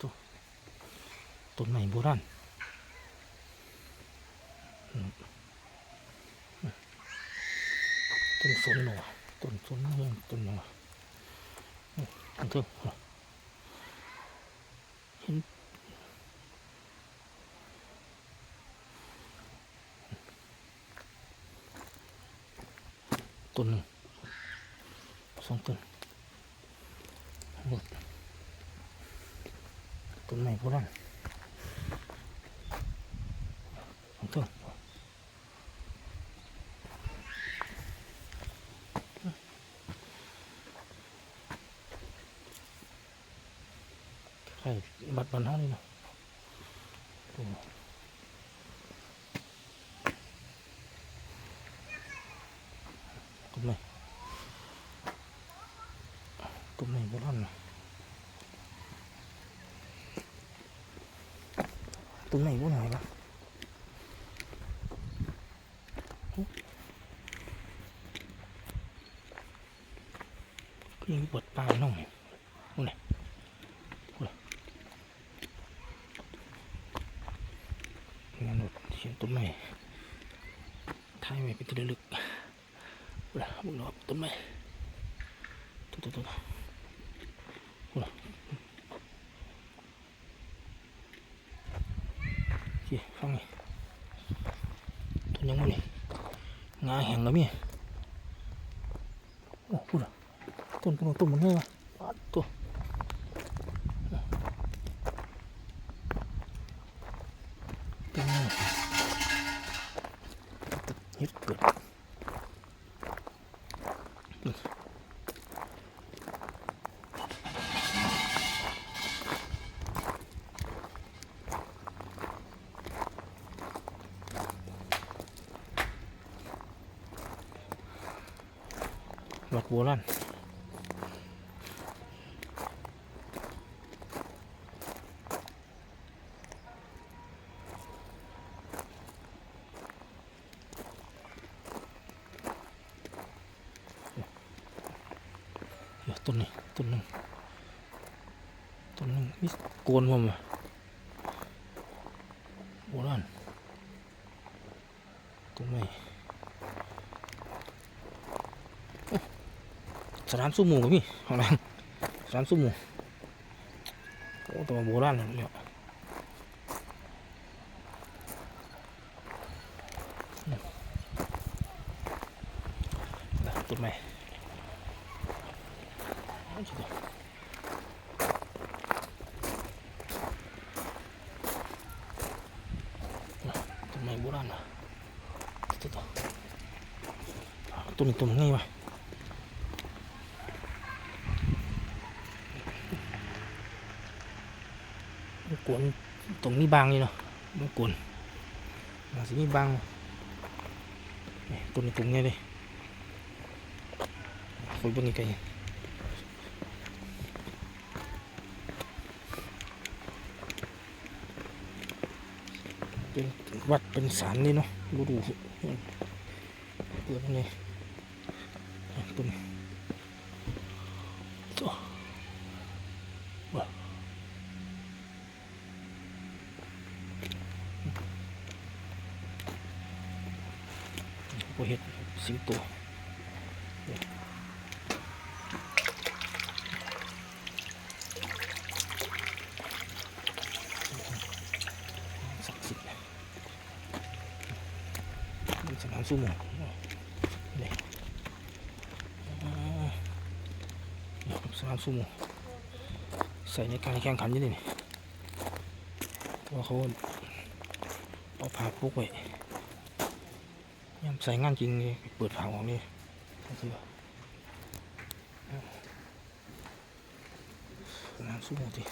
ตัวต้นใหม่โบราณอืมต้นสนหนอต้นสนเมืองต้นหนออืมอันเถอะเห็นต้นหนึ่งสองต้นหมด ต้นไม้โบราณอันเถอะใครบัดบันเท่านี้เนาะโอ้ต้นใหม่ต้นใหม่โบราณเนาะ ต้นใหม่โบราณปะก็ยังปวดปลาน้องเนี่ยนู่นน่ะนู่นน่ะงานหมดเขียนต้นไม้ท้ายไว้เป็นที่ระลึกนู่นน่ะบุญรอบต้นไม้ตุ๊ตุ๊ตุ๊นู่นน่ะโอเสิฟังนี่ตัวยังไงนี่งาแห้งแล้วมี่โอ้พูดอะต้นต้นต้นมันเนื้อปาดตัวเป็นื้อเห็ดเกิด วัดโบราณเดี๋ยวต้นนี้ต้นนึงต้นนึงมีโกนผมอะ สนามสู้หมูกับพี่ข้างหลังสนามสู้หมูโอ้ตัวโบราณเลยเนี่ยอืมน่ะต้นไม้ เอาสิต้นไม้โบราณนะตัวตัวต้นนี้ต้นไงวะ กวนตรงนี้บางนี่เนาะมันกวนมาสินี่บางนี่ต้นนี้ตรงไงเลยคุยเบนนี้ไกล เป็นวัดเป็นศาลนี่เนาะบูดูเปิดนี่ต้น โอเห็ดสิงโตศักสิทธิ์เป็นสนามสู้หมูนี่อ่านี่ครับสนามสู้หมูใส่ในการแข่งขันยี่นี่นี่เพราะว่าเขาเอาผ้าปุกไว้ ยามใส่งานจริงนี่เปิดผ้าออกนี่ก็คือสนามสู้ตี